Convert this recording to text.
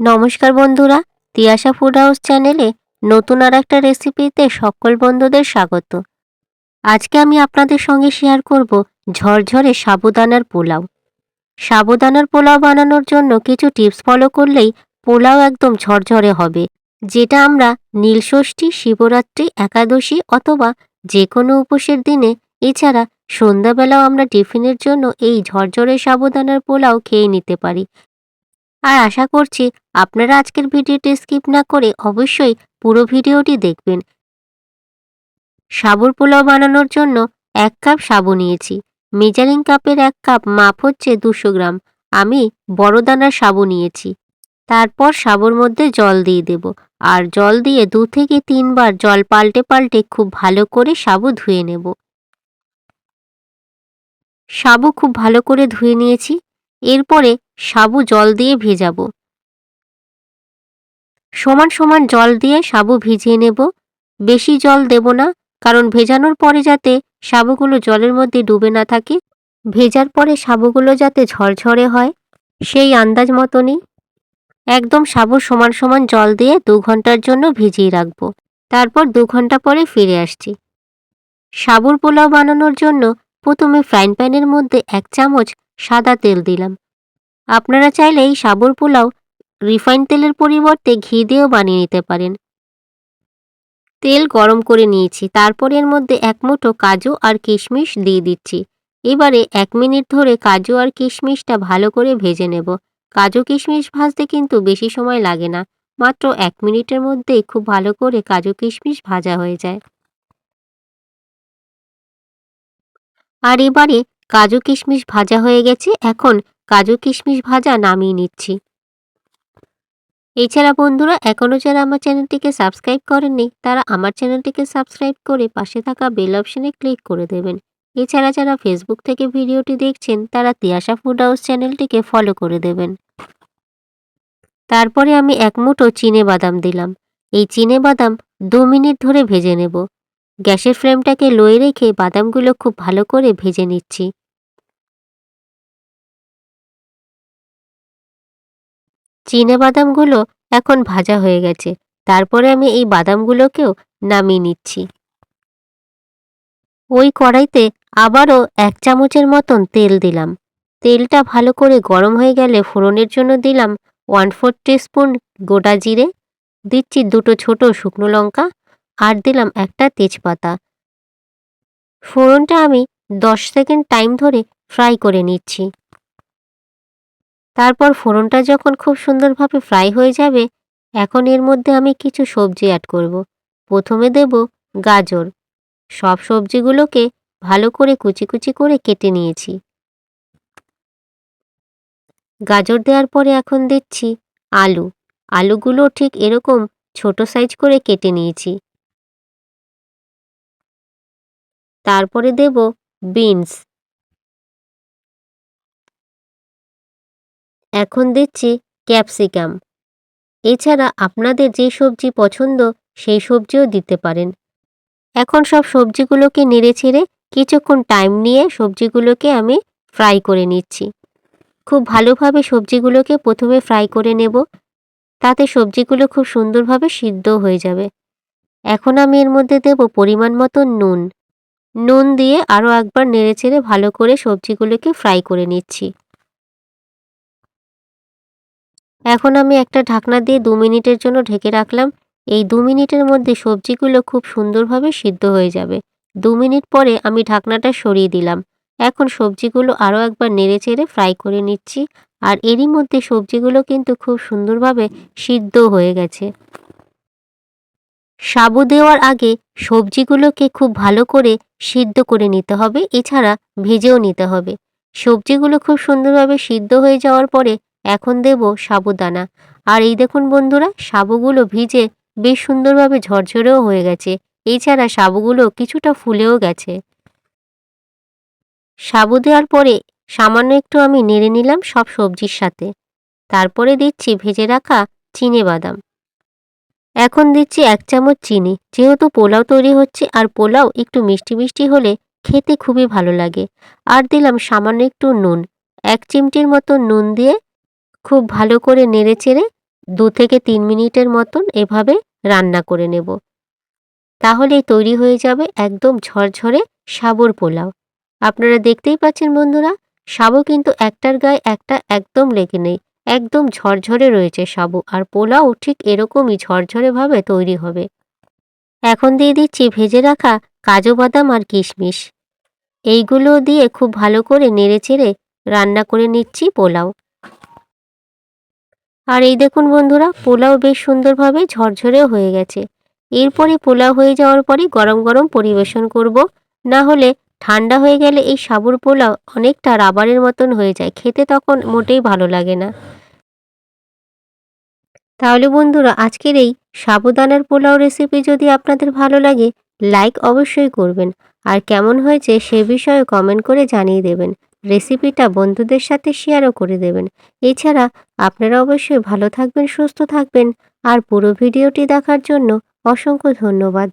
নমস্কার বন্ধুরা, Tiyasha food house চ্যানেলে নতুন আর একটা রেসিপিতে সকল বন্ধুদের স্বাগত। আজকে আমি আপনাদের সঙ্গে শেয়ার করব ঝরঝরে সাবুদানার পোলাও। সাবুদানার পোলাও বানানোর জন্য কিছু টিপস ফলো করলেই পোলাও একদম ঝরঝরে হবে, যেটা আমরা নীলষষ্ঠী শিবরাত্রি, একাদশী অথবা যে কোনো উপোসের দিনে, এছাড়া সন্ধ্যাবেলাও আমরা টিফিনের জন্য এই ঝরঝরে সাবুদানার পোলাও খেয়ে নিতে পারি। আর আশা করছি আপনারা আজকের ভিডিওটি স্কিপ না করে অবশ্যই পুরো ভিডিওটি দেখবেন। সাবুর পোলাও বানানোর জন্য এক কাপ সাবু নিয়েছি। মেজারিং কাপের এক কাপ মাপ হচ্ছে দুশো গ্রাম। আমি বড় দানার সাবু নিয়েছি। তারপর সাবুর মধ্যে জল দিয়ে দেব। আর জল দিয়ে দু থেকে তিনবার জল পাল্টে পাল্টে খুব ভালো করে সাবু ধুয়ে নেব। সাবু খুব ভালো করে ধুয়ে নিয়েছি। এরপরে সাবু জল দিয়ে ভেজাবো। সমান সমান জল দিয়ে সাবু ভিজিয়ে নেব। বেশি জল দেব না, কারণ ভেজানোর পরে যাতে সাবুগুলো জলের মধ্যে ডুবে না থাকে, ভেজার পরে সাবুগুলো যাতে ঝরঝরে হয়, সেই আন্দাজ মতনই একদম সাবু সমান সমান জল দিয়ে দু ঘণ্টার জন্য ভিজিয়ে রাখব। তারপর দু ঘণ্টা পরে ফিরে আসছি। সাবুর পোলাও বানানোর জন্য প্রথমে ফ্রাইং প্যানের মধ্যে এক চামচ সাদা তেল দিলাম। আপনারা চাইলে এই সাবুর পোলাও রিফাইন তেলের পরিবর্তে ঘি দিয়েও বানিয়ে নিতে পারেন। তেল গরম করে নিয়েছি, তারপর এর মধ্যে এক মুঠো কাজু আর কিশমিশ দিয়ে দিচ্ছি। এবারে এক মিনিট ধরে কাজু আর কিশমিশটা ভালো করে ভেজে নেব। কাজু কিশমিশ ভাজতে কিন্তু বেশি সময় লাগে না, মাত্র এক মিনিটের মধ্যেই খুব ভালো করে কাজু কিশমিশ ভাজা হয়ে যায়। আর এবারে কাজু কিশমিশ ভাজা হয়ে গেছে, এখন কাজু কিশমিশ ভাজা নামিয়ে নিচ্ছি। এছাড়া বন্ধুরা এখনও যারা আমার চ্যানেলটিকে সাবস্ক্রাইব করেননি, তারা আমার চ্যানেলটিকে সাবস্ক্রাইব করে পাশে থাকা বেল অপশনে ক্লিক করে দেবেন। এছাড়া যারা ফেসবুক থেকে ভিডিওটি দেখছেন, তারা তিয়াশা ফুড হাউস চ্যানেলটিকে ফলো করে দেবেন। তারপরে আমি এক মুঠো চিনে বাদাম দিলাম। এই চিনে বাদাম দু মিনিট ধরে ভেজে নেব। গ্যাসের ফ্লেমটাকে লোয়ে রেখে বাদামগুলো খুব ভালো করে ভেজে নিচ্ছি। চিনে বাদামগুলো এখন ভাজা হয়ে গেছে। তারপরে আমি এই বাদামগুলোকেও নামিয়ে নিচ্ছি। ওই কড়াইতে আবারও এক চামচের মতন তেল দিলাম। তেলটা ভালো করে গরম হয়ে গেলে ফোড়নের জন্য দিলাম ওয়ান ফোর স্পুন গোটা জিরে, দিচ্ছি দুটো ছোট শুকনো লঙ্কা আর দিলাম একটা তেজপাতা। ফোড়নটা আমি দশ সেকেন্ড টাইম ধরে ফ্রাই করে নিচ্ছি। তারপর ফোড়নটা যখন খুব সুন্দরভাবে ফ্রাই হয়ে যাবে, এখন এর মধ্যে আমি কিছু সবজি অ্যাড করব। প্রথমে দেব গাজর। সব সবজিগুলোকে ভালো করে কুচি কুচি করে কেটে নিয়েছি। গাজর দেওয়ার পরে এখন দিচ্ছি আলু। আলুগুলো ঠিক এরকম ছোট সাইজ করে কেটে নিয়েছি। তারপরে দেব বিনস এখন দিচ্ছি ক্যাপসিকাম। এছাড়া আপনাদের যে সবজি পছন্দ, সেই সবজিও দিতে পারেন। এখন সব সবজিগুলোকে নেড়ে ছেড়ে কিছুক্ষণ টাইম নিয়ে সবজিগুলোকে আমি ফ্রাই করে নিচ্ছি। খুব ভালোভাবে সবজিগুলোকে প্রথমে ফ্রাই করে নেব। তাতে সবজিগুলো খুব সুন্দরভাবে সিদ্ধ হয়ে যাবে। এখন আমি এর মধ্যে দেব পরিমাণ মতো নুন। নুন দিয়ে আরও একবার নেড়ে ছেড়ে ভালো করে সবজিগুলোকে ফ্রাই করে নিচ্ছি। এখন আমি একটা ঢাকনা দিয়ে দু মিনিটের জন্য ঢেকে রাখলাম। এই দু মিনিটের মধ্যে সবজিগুলো খুব সুন্দরভাবে সিদ্ধ হয়ে যাবে। দু মিনিট পরে আমি ঢাকনাটা সরিয়ে দিলাম। এখন সবজিগুলো আরও একবার নেড়ে চেড়ে ফ্রাই করে নিচ্ছি। আর এরই মধ্যে সবজিগুলো কিন্তু খুব সুন্দরভাবে সিদ্ধ হয়ে গেছে। সাবু দেওয়ার আগে সবজিগুলোকে খুব ভালো করে সিদ্ধ করে নিতে হবে। এছাড়া ভেজেও নিতে হবে। সবজিগুলো খুব সুন্দরভাবে সিদ্ধ হয়ে যাওয়ার পরে এখন দেব সাবুদানা। আর এই দেখুন বন্ধুরা, সাবুগুলো ভিজে বেশ সুন্দরভাবে ঝরঝরেও হয়ে গেছে। এছাড়া সাবুগুলো কিছুটা ফুলেও গেছে। সাবু দেওয়ার পরে সামান্য একটু আমি নেড়ে নিলাম সব সবজির সাথে। তারপরে দিচ্ছি ভেজে রাখা চিনে বাদাম। এখন দিচ্ছি এক চামচ চিনি। যেহেতু পোলাও তৈরি হচ্ছে আর পোলাও একটু মিষ্টি মিষ্টি হলে খেতে খুবই ভালো লাগে। আর দিলাম সামান্য একটু নুন। এক চিমটির মতো নুন দিয়ে খুব ভালো করে নেড়ে চেড়ে দু থেকে তিন মিনিটের মতন এভাবে রান্না করে নেব। তাহলেই তৈরি হয়ে যাবে একদম ঝরঝরে সাবুর পোলাও। আপনারা দেখতেই পাচ্ছেন বন্ধুরা সাবু কিন্তু একটার গায়ে একটা একদম লেগে নেই, একদম ঝরঝরে রয়েছে সাবু আর পোলাও ঠিক এরকমই ঝরঝরেভাবে তৈরি হবে। এখন দিয়ে দিচ্ছি ভেজে রাখা কাজু বাদাম আর কিশমিশ। এইগুলো দিয়ে খুব ভালো করে নেড়েচেড়ে রান্না করে নিচ্ছি পোলাও। আর এই দেখুন বন্ধুরা, পোলাও বেশ সুন্দরভাবে ঝরঝরেও হয়ে গেছে। এরপরে পোলাও হয়ে যাওয়ার পরে গরম গরম পরিবেশন করব। না হলে ঠান্ডা হয়ে গেলে এই সাবুর পোলাও অনেকটা রাবারের মতন হয়ে যায়, খেতে তখন মোটেই ভালো লাগে না। তাহলে বন্ধুরা, আজকের এই সাবুদানার পোলাও রেসিপি যদি আপনাদের ভালো লাগে লাইক অবশ্যই করবেন। আর কেমন হয়েছে সে বিষয়ে কমেন্ট করে জানিয়ে দেবেন। রেসিপিটা বন্ধুদের সাথে শেয়ারও করে দেবেন। এছাড়া আপনারা অবশ্যই ভালো থাকবেন, সুস্থ থাকবেন। আর পুরো ভিডিওটি দেখার জন্য অসংখ্য ধন্যবাদ।